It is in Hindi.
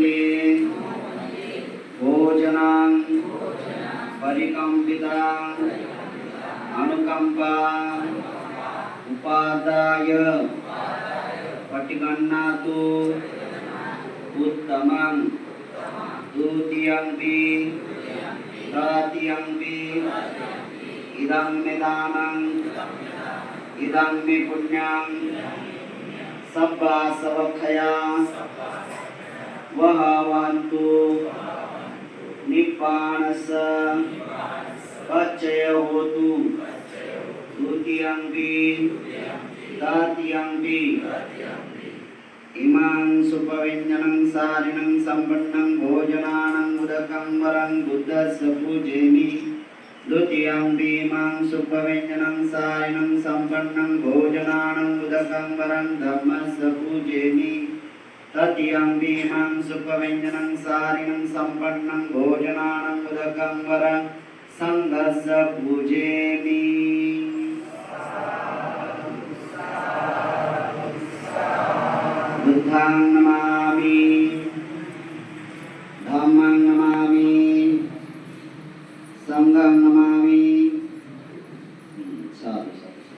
वंदे भोजनां परिकम्पिता, अनुकम्पा, उपादाय पटिगन्नातु उत्तमं द्वितीयंपि तृतीयंपि इदं मे दानम् इदं मे पुण्यं सब्बा सवखया वह वहन्तु निप्पाणस पच्चय होतु द्वितीयंपि तृतीयंपि इमां सुपव्यञ्जनं सारिणं सम्पन्नं भोजनानं उदकं वरं बुद्धस्य पूजेमि द्वितीयं भीमां सुपव्यञ्जनं सारिणं सम्पन्नं भोजनानं उदकं वरं धर्मस्य पूजेमि तदीयं भीमं सुखव्यञ्जनं सारिणं सम्पन्नं भोजनानं उदकं वर सन्दर्श भुजेमि बुद्धां नमामि। धम्मं नमामि। सङ्गं नमामि।